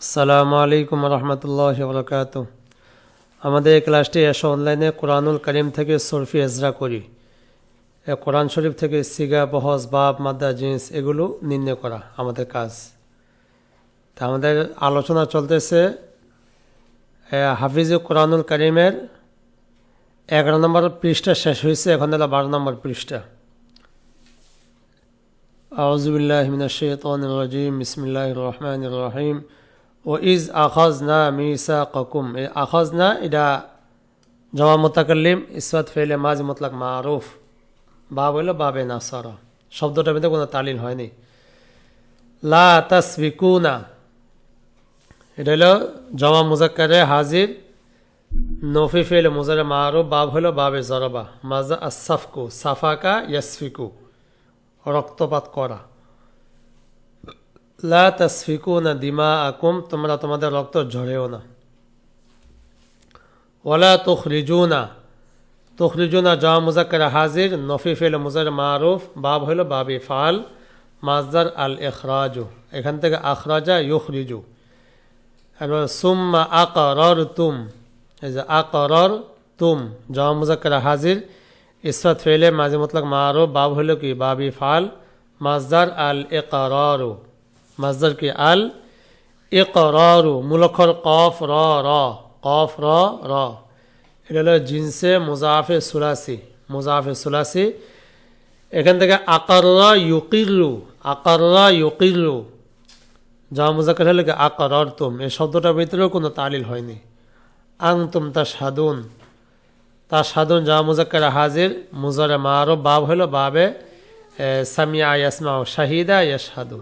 আসসালামু আলাইকুম রহমতুল্লাহ বরকাত আমাদের ক্লাসটি এসো অনলাইনে কোরআনুল করিম থেকে সরফি এজরা করি। কোরআন শরীফ থেকে সিগা বহজ বাপ মাদ্দা জিন্স এগুলো নির্ণয় করা আমাদের কাজ। তা আমাদের আলোচনা চলতেছে হাফিজ কোরআনুল করিমের এগারো নম্বর পৃষ্ঠা শেষ হয়েছে, এখন হলো বারো নম্বর পৃষ্ঠা। আউজবিল্লাহমিন শৈতন রাজিম ইসমিল্লাহ রহমান রহিম। ও ইজ আখজ না মিসা ককুম এ আখজ না এটা জমা মোতাকলিম ইসবাত ফেলে মাজ মতলাক মারুফ। বাব হইল বাবে না সর শব্দটা মধ্যে কোনো তালিল হয়নি। লা তাসবিকুনা, এটা হলো জমা মুজাক্কারে হাজির, নফি ফেল মুজারে মারুফ, বাব হইল বাবে জরবা। মাজা আসাফকু সাফাকা ইয়াসফিকু, রক্তপাত করা। লা তাসফিকু না দিমা আকুম তোমরা তোমাদের রক্ত ঝরেও না। ওলা তুখরিজুনা তুখরিজুনা জা মুজাক্কার হাজির, নফি ফেল মুজার মারুফ, বাব হইল বাবি ফাল মাজদার আল এখরাজু এখান থেকে আখরাজা ইউখরিজু। এবার সুম্মা আকরর তুম এই যে আকরর তুম জা মুজাক্কার হাজির ইসফাত ফেলে মাঝে মতলক মারো বাব হলো কি বাবি ফাল মাজদার আল একরারু মাজদার কি? আল একরারু মূলক্ষর কফ র র, কফ র র। এটা হলো জিনসে মুজাফে সুলাসি মুজাফে সুলাসি। এখান থেকে আকাররা ইউকিরু আকাররা ইউকিরু। যা মুজাকার হলো কি? আকার তুম এই শব্দটার ভিতরেও কোনো তালিল হয়নি। আং তুম তা সাদুন তা সাধন যা মুজাক্কার হাজির, মুজারে মারো বাব হলো বাবে সামিয়া ইয়াসমাউ, শাহিদা ইয়াশহাদু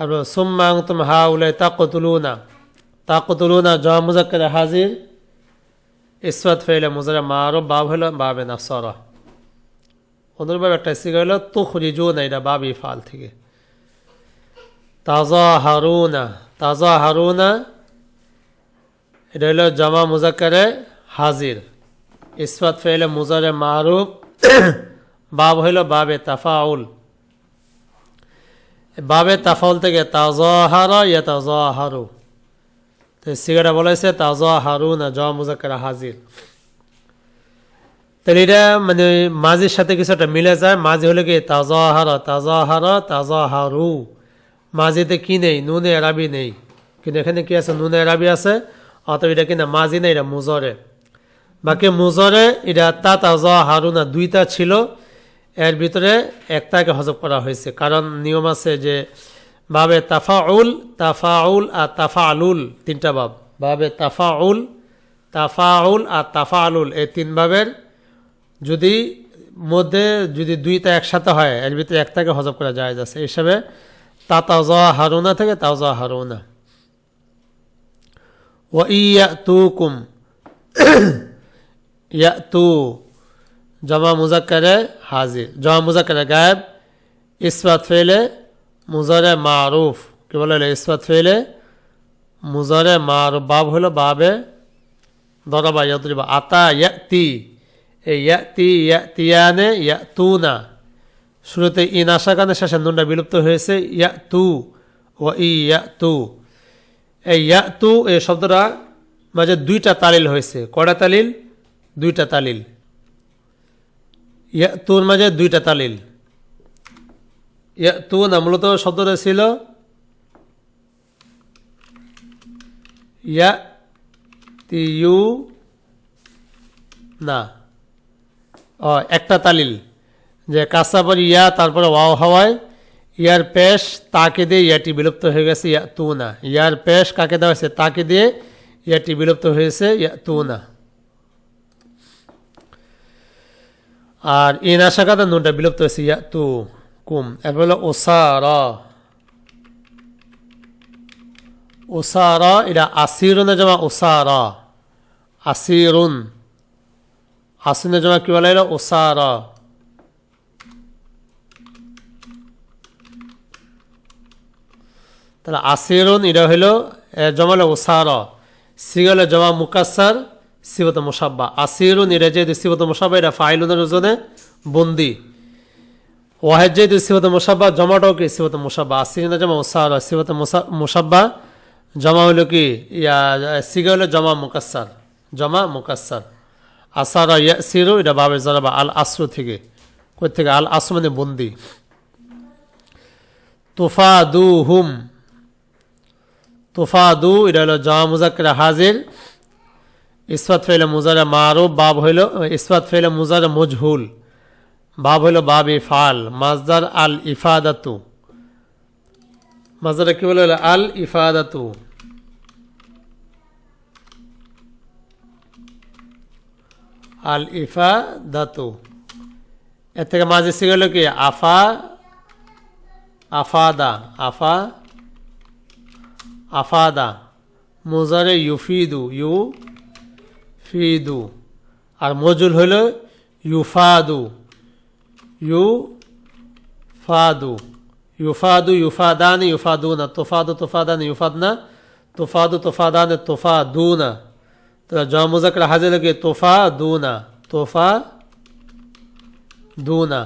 আর সুম্মা তুম হা উলে তাকতুলুনা। তাকতুলুনা যা মুজাক্কার হাজির। ইসওয়াত ফেলে মুজারে মারো বাব হলো বাবে না নাসরা অনুরূপভাবে একটা সিগা হলো তুখরিজুনা, এটা বাবি ফাল থেকে। তাজা হারুনা তাজা হারুনা এটা হলো জামা মুজাক্কারে হাজির। ইসফাত ফেলে মুজারে মারুফ বাব হইল বাবে তাফাউল। বাবে তাফাউল থেকে তাজহার ইয়া তাজহারু তো সিগারা বলেছে তাজহারু না জ মুজাক্কার হাজির। তাহলে এটা মানে মাঝির সাথে কিছু একটা মিলে যায়। মাঝি হলে কি তাজহার তাজহার, তাজহারু। মাঝিতে কি নেই? নুনে এরাবি নেই। কিন্তু এখানে কি আছে? নুনে এরাবি আছে। অতএব এটা কিনা মাঝি নেই, এটা মুজরে। বাকি মুজরে এটা তা তাজা হারুনা দুইটা ছিল। এর ভিতরে একটাকে হজব করা হয়েছে। কারণ নিয়ম আছে যে বাবে তাফাউল তাফাউল আর তাফাআলুল তিনটা বাব। বাবে তাফাউল তাফাউল আর তাফাআলুল এই তিন বাবের যদি মধ্যে যদি দুইটা একসাথে হয়, এর ভিতরে একটাকে হজব করা যায় যাচ্ছে হিসাবে তা তাজা হারুনা থেকে তাজা হারুনা। ও ইয়া তুকুম ইয়াতু জমা মুজাক্কারে হাজির। জমা মুজাক্কারে গায়েব, ইসবাত ফেলে মুজারে মারুফ। কি বলে ইসবাত ফেলে মুজারে মারুফ। বাব হলো বাবে দরবা ইয়াতরিবা আতা ইয়াতি, এই ইয়াতি ইয়াতিয়ানে ইয়াতুনা। শুরুতে ইন আশা কানে শেষে নুনটা বিলুপ্ত হয়েছে। ইয়াতু ও ই ইয়াতু। এই ইয়াতু এই শব্দটা মাঝে দুইটা তালিল হয়েছে। কয়টা তালিল? দুইটা তালিল। ইয়া তুর মাঝে দুইটা তালিল। ইয়া তু না মূলত শব্দটা ছিল ইয়া তিউ না। ও একটা তালিল। যে কাঁচা পর ইয়া, তারপরে ওয়াও হওয়ায় ইয়ার পেশ তাকে দিয়ে ইয়াটি বিলুপ্ত হয়ে গেছে ইয়া তু না ইয়ার পেশ কাকে দেওয়া হয়েছে? তাকে দিয়ে ইয়াটি বিলুপ্ত হয়েছে ইয়া তু না আর ইন আশাকাতা নুনটা বিলুপ্ত হয়েছে ইয়া তু কুম এরপর হলো ওসারা। ওসারা, এটা আসিরুনে জমা, ওসারা। আসিরুন। আসিনে জমা কি বলা? এলো ওসারা। তাহলে আসিরুন, এটা হইল জমালে ওসারা। সিগলে জমা মুকাসার সিবত মুসাব্বা। এটা যেহেতু সিবত মুসাব্বা, এটা ফাইলুনের ওজনে বন্দি। যেহেতু সিবত মুসাব্বা জমাটাও কি সিবত মুসাব্বা আসিরুন জমা ওসারা সিবত মুসাব্বা। জমা হলো কি? ইয়া, সিগা হলো জমা মুকাসার জমা মুকাসার আসার ইয়া সিরো এটা বাবে জরাবা আল আসরু থেকে। কই থেকে? আল আসরু মানে বন্দি। তোফা দু হুম তোফা দু এটা হলো জমা মুজাক্কের হাজির। ইসফাত ফেলে মুজারে মারুফ, বাব হইল, ইসফাত ফেলে মুজারে মজহুল, বাব হইল বাব ইফাল, মাজদার আল ইফাদাতু। মাজদারে কি বলে? আল ইফাদাতু। আল ইফাদাতু। এর থেকে মাঝে শিখল কি? আফা, আফাদা আফা, আফাদা। মুজারে ইউফিদু, ইউ ফিদু। আর মজুল হইল ইউফাদু। ইউ ফাদু ইউফাদু, ইউফাদান, ইউফাদুনা। তোফাদু, তোফাদান, ইউফাদনা। তোফাদু, তোফাদান, তোফাদুনা। তো জমুজাকর হাজির লাগে তোফা দুনা তোফা দুনা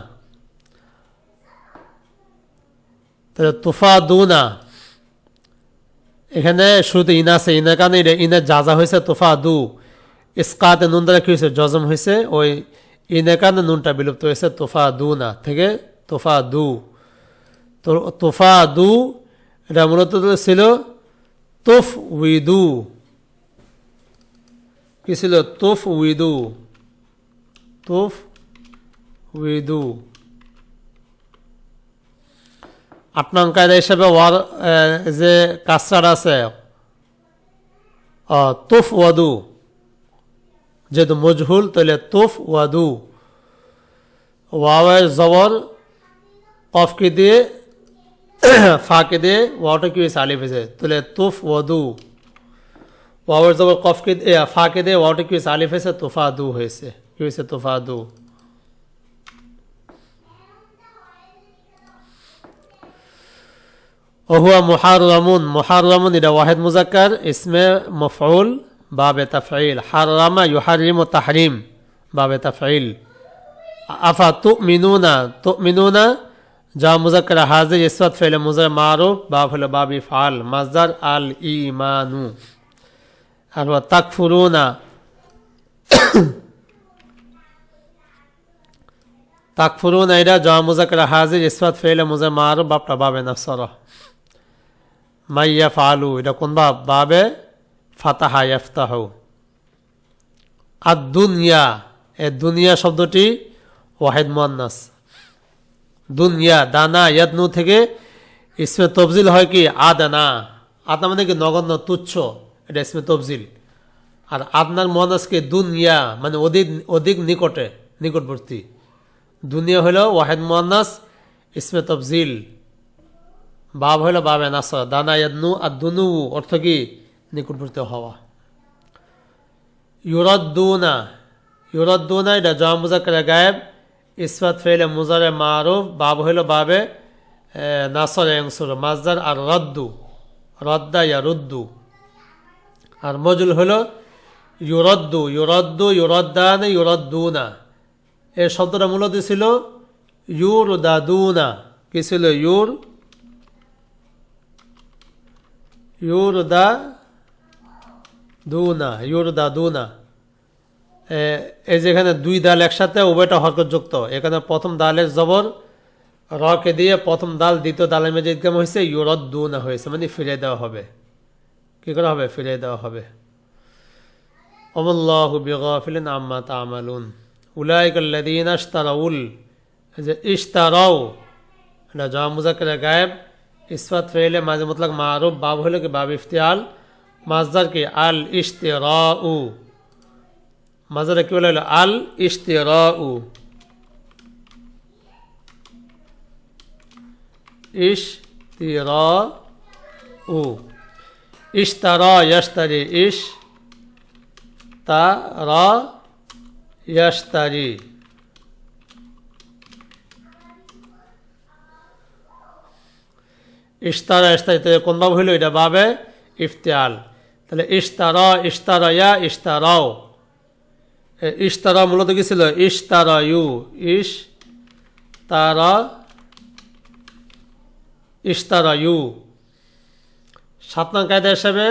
তাহলে তোফা দুনা এখানে শুরুতে ইনা আছে ইনার কারণে ইনা যা যা হয়েছে তোফা দু ইস্কাতে নুন দ্বারা কি হয়েছে? জজম হয়েছে। ওই ইনের কারণে নুনটা বিলুপ্ত হয়েছে তোফা দু না থেকে তোফা দু তোফা দু এটা মূলত ছিল তোফ উইদু কি ছিল? তোফ উইদু তোফ উইদু আপনার কায়দা হিসাবে ওয়ার যে কাস্টার আছে তোফ ওয়াদু যেহেতু মজহুল, তাহলে তোফ ওয়াদু ওয়াওয়ের জবর, কফকে দিয়ে, ফাঁকে দিয়ে ওয়াটা কি হয়েছে? আলিফ হয়েছে। তাহলে তোফ ওয়াদু ওয়াওয়ের জবর কফকে দিয়ে ফাঁকে দিয়ে ওয়াটা কি হয়েছে? আলিফ হয়েছে, তোফা দু হয়েছে। কি হয়েছে? তোফা দু। ওহুয়া মুহাররামুন। মুহাররামুন, এটা ওয়াহেদ মুজাক্কার, ইসমে মফউল। বাবে তাফঈল, হারামা ইউহারিমু তাহরিম, বাবে তাফঈল। আফা তুমিনুনা তুমিনুনা, যা মুজাক্কার হাজির, ইসওয়াত ফেলে মুজার মারুফ, বাব হলো বাবি ফাল মাজদার আল ইমানু আর তাকফুরুনা তাকফুরুনা এটা যা মুজাক্কার হাজির, ইসওয়াত ফেলে মুজার মারুফ বাপটা বাবে নফসরা মাইয়া ফালু, এটা কোন বাব? বাবে ফাতাহা ইফতাহ আর দুনিয়া এ দুনিয়া শব্দটি ওয়াহেদ মোয়ান্নাস। দুনিয়া, দানা, ইয়াদনু থেকে ইসমে তবজিল হয় কি? আদানা। আদনা মানে কি? নগণ্য, তুচ্ছ। এটা ইসমে তবজিল আর আদনার মোয়ান্নাসকে দুনিয়া মানে অধিক অধিক নিকটে, নিকটবর্তী। দুনিয়া হলো ওয়াহেদ মোয়ান্নাস, ইসমে তবজিল বাব হইল বাবে নাস, দানা, ইয়াদনু আর দুনু অর্থ কি? নিকটবর্তী হওয়া। ইউরদ্দুনা ইউরদ্দুনা এটা জমা মুজাক্কার গায়েব ইসফাত ফেলে মুজারে মারুফ, বাব হইল বাবে নাসর এংসুর মাজদার আর রদ্দু, রদ্দা ইয়া রুদ্দু। আর মজুল হইল ইউরদ্দু ইউরদ্দু, ইউরদ্দান, ইউরদ্দুনা। এই শব্দটা মূলত ছিল? ইউর দাদুনা কি ছিল? ইউর ইউর দা দুনা ইউর দা দুনা এই যেখানে দুই দাল একসাথে উভয়টা হরকতযুক্ত। এখানে প্রথম দালের জবর, রকে দিয়ে প্রথম দাল দ্বিতীয় দালের মেজে ইদগাম হয়েছে, ইউরদ দুনা হয়েছে মানে ফিরে দেওয়া হবে। কী করা হবে? ফিরে দেওয়া হবে। অমল্লাহ বিগফিলিন আম্মা তামালুন। উলাইকাল্লাদিন আশতারাউল যে ইশতারাও এটা জমা গায়েব। ইসফাত ফেলে মাঝে মতলক মারুফ, বাব হলো কি বাব ইফতিয়াল। মাজদার কি আল উ মাজারে কি বলে হলো? আল ইশতেরাউ। ইশতিরাউ ইশতারা, ইয়াশতারি। ইশ তারা ইয়াশতারি ইশতারা কোন বাব হইল? এটা বাবে ইফতিয়াল। তাহলে ইশতারা, ইশতারায়া, ইশতারাও। ইশতারা মূলত কি ছিল? ইশতারায়ু। ইশ তারা ইশতারায়ু। সাত নং কায়দা হিসাবে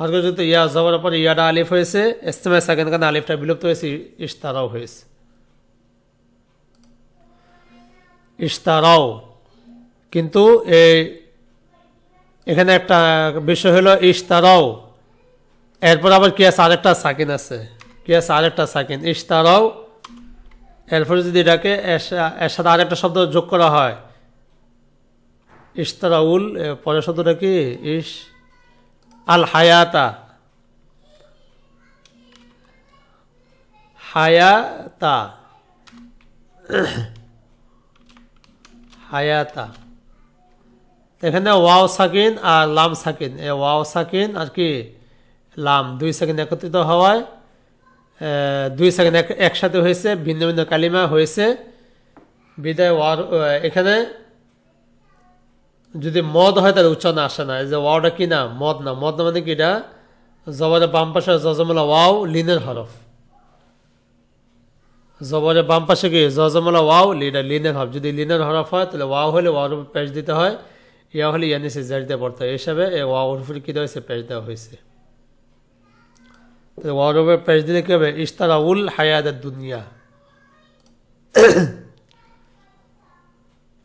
হরকযুক্ত ইয়া জবর পরে ইয়াটা আলিফ হয়েছে ইস্তেমায় সেকেন্ড কারণে আলিফটা বিলুপ্ত হয়েছে, ইশতারাও হয়েছে। ইশতারাও। কিন্তু এই এখানে একটা বিষয় হলো ইশতারাও এরপর আবার কি আছে আরেকটা সাকিন আছে। কি আছে আরেকটা সাকিন ইশতারাও এরপরে যদি এটাকে এর- সাথে আরেকটা শব্দ যোগ করা হয়। ইশতারাউল পরের শব্দটা কি? ইশ আল হায়াতা। হায়াতা। হায়াতা। এখানে ওয়াও সাকিন আর লাম সাকিন। এ ওয়াও সাকিন আর কি লাম, দুই সেকেন্ড একত্রিত হওয়ায় দুই সেকেন্ড এক- একসাথে হয়েছে, ভিন্ন ভিন্ন কালিমা হয়েছে। বিদায় ওয়ার এখানে যদি মদ হয় তাহলে উচ্চারণ আসে না। এই যে ওয়াওটা কি না? মদ না। মদ না মানে কি এটা? জবরের বাম পাশে জজমলা ওয়াও, লিনের হরফ। জবরের বাম পাশে কি? জজমলা ওয়াও লিটা লিনের হরফ। যদি লিনের হরফ হয় তাহলে ওয়াও হলে উপর পেশ দিতে হয়। ইয়া হলে ইয়ানিসে জারিতে পড়তে হয় হিসাবে এই ওয়াওর উপরে কী দেওয়া হয়েছে পেশ দেওয়া হয়েছে ওয়ার উপরে পেশ দিলে কী হবে ইস্তারা উল হায়াদ দুনিয়া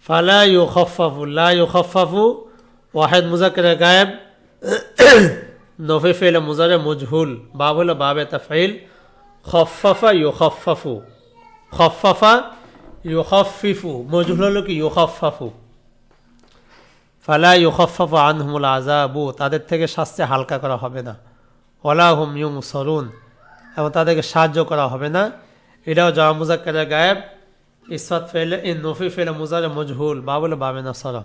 ফালা ইউখফাফু লা ইউখফাফু ওয়াহেদ মুজাকের গায়েব নফি ফেল মুজারে মজহুল বাব হলো বাবে তাফাইল খফাফা ইউখফাফু খফাফা ইউখফিফু মজহুল হলো কি ইউখফাফু ফালা ইউখফাফু আনহুমুল আজাবু তাদের থেকে শাস্তি হালকা করা হবে না। ওলা হুম ইউং সরুন এবং তাদেরকে সাহায্য করা হবে না। এটাও জওয়া মুজাক্কার গায়েব। ইসফাত ফেলে ইন নফি ফেলে মুজারে মজহুল, বাবুল বাবে না নাসরা।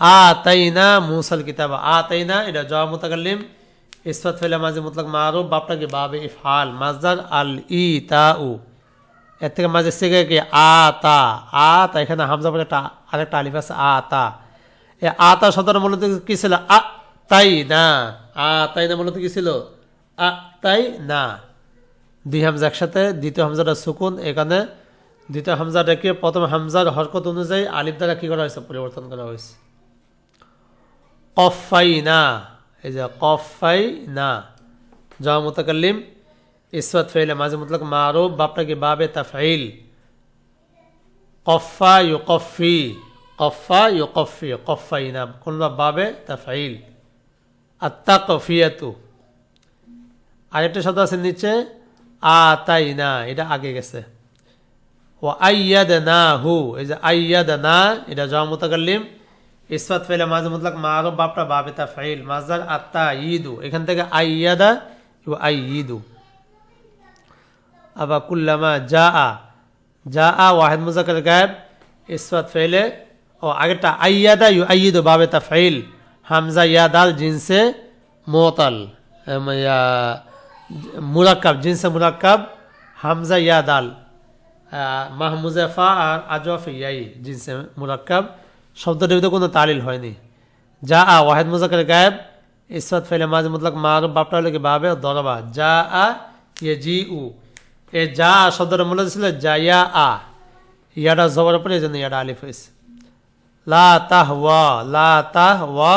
আ তাইনা মুসাল কিতাব আ তাইনা এটা জওয়া মুতাকাল্লিম। ইসফাত ফেলে মাঝে মুতলাক মারুফ বাপটাকে বাবে ইফআল মাজদার আল ই তা উ এর থেকে মাঝে শিখে কি আ, তা আ, তা, এখানে হামজা পরে একটা আরেকটা আলিফ আছে, আ, তা। এ, আ, তা শব্দটা মূলত কি ছিল? আ, তাই না। আ, তাই না মূলত কি ছিল? আ, তাই না। দুই হামজা একসাথে, দ্বিতীয় হামজাটা সুকুন, এখানে দ্বিতীয় হামজাটাকে প্রথম হামজার হরকত অনুযায়ী আলিফ দ্বারা কি করা হয়েছে? পরিবর্তন করা হয়েছে। কফাই না। এই যে কফাই না। মুতাকাল্লিম ইসওয়াত ফাইলে, মাঝে মুতলক মারুফ, বাপটাকে বাবে তাফাইল কফা ইউকফি কফা ইউকফি কফা না কোন বাবে তাফাইল আত্মা কফিয়াতু আরেকটা শব্দ আছে নিচে আ তাই না এটা আগে গেছে। ও আইয়াদ না হু এই যে আইয়াদ না এটা জওয়া মুতাকাল্লিম। ইসফাত ফেলে মাঝে মুতলাক মারুফ, বাপটা বাবে তাফাইল মাজদার আত্মা ইদু এখান থেকে আইয়াদা ও আই ইদু আবার কুল্লামা যা আ যা আ ওয়াহেদ মুজাকের গায়েব ইসফাত ফেলে ও আগেরটা আইয়াদা ইউ আইয়িদু বাবে তাফাইল হামজা ইয়াদাল জিনসে মোতাল মুরাক্কাব, জিনসে মুরাক্কাব, হামজা ইয়াদাল মাহমুজাফা আর আজফ ইয়াই, জিনসে মুরাক্কাব। শব্দটির ভিতরে কোনো তালিল হয়নি। যা আ ওয়াহেদ মুজাকের গায়েব ইসফাত ফেলে মাঝে মুতলাক মারুফ বাপটা হলো কি বাবে দরবা। যা আ ইয়ে জি উ এ যা আ শব্দটা মূলত ছিল জায়া আ। ইয়াটা জবর পরে এই জন্য ইয়াটা আলিফ হয়েছে। লা তাহ ওয়া লা তাহ ওয়া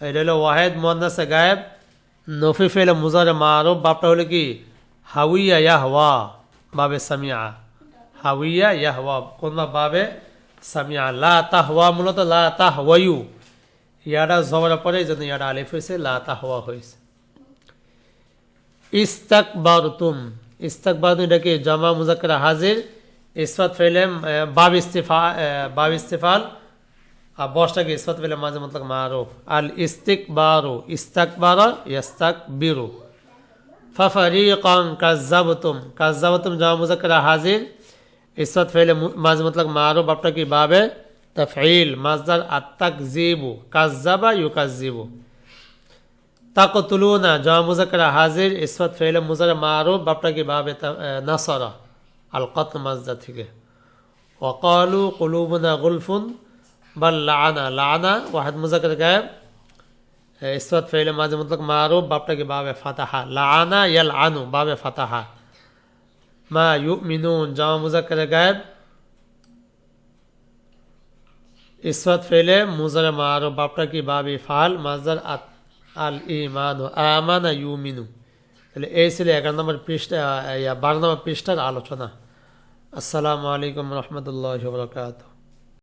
এটা হলো ওয়াহেদ মোহান্নাসে গায়েব। নফি ফেলে মুজারে মারুফ, বাপটা হলো কি? হাউইয়া ইয়া হওয়া বাবে সামিয়া। হাউইয়া ইয়া হওয়া কোন বাবে সামিয়া। লা তাহ ওয়া মূলত লা তাহ ওয়ায়ু ইয়াটা জবর পরে এই জন্য আলিফ হয়েছে, লা তাহ ওয়া হয়েছে। ইস্তাকবারতুম ইস্তাকবারতুম এটাকে জমা মুজাক্কার হাজির, ইসফাত ফেলে বাব ইস্তিফা বাব ইস্তিফাল, আর বসটাকে ইসফাত ফেলে মাঝে মতলক মারুফ। আল ইস্তিক বারু ইস্তাক বারা ইস্তাক বিরু ফাফারিকান কাজ্জাবতুম কাজ্জাবতুম জমা মুজাক্কার হাজির, ইসফাত ফেলে মাঝে মতলক মারুফ বাপটা কি বাবে? তফঈল মাজদার আত্তাক জিবু কাজ্জাবা ইউ কাজ্জিবু তাকতুলুনা জমা মুজাক্কার হাজির ইসফাত ফেলে মুজারে মারুফ বাপটা কি বাবে নাসরা আল কত মাজদা থেকে। ওয়াকালু কুলুবুনা গুলফুন, বাল লানা লানা, ওয়াহেদ মুজাকের গায়েব ইসফাত ফেলে মাঝে মতলক মারুফ, বাপটাকে বাবে ফাতাহা। লানা ইয়াল আনু বাবে ফাতাহা। মা ইউ মিনুন জামা মুজাকের গায়েব ইসফাত ফেলে মুজার মারো বাপটা কি বাবি ফাল মাজদার আত আল ইমান আমানা ইউমিনু। তাহলে এই ছিল এগারো নম্বর পৃষ্ঠা বারো নম্বর পৃষ্ঠার আলোচনা। আসসালামু আলাইকুম রহমতুল্লাহ বরকাত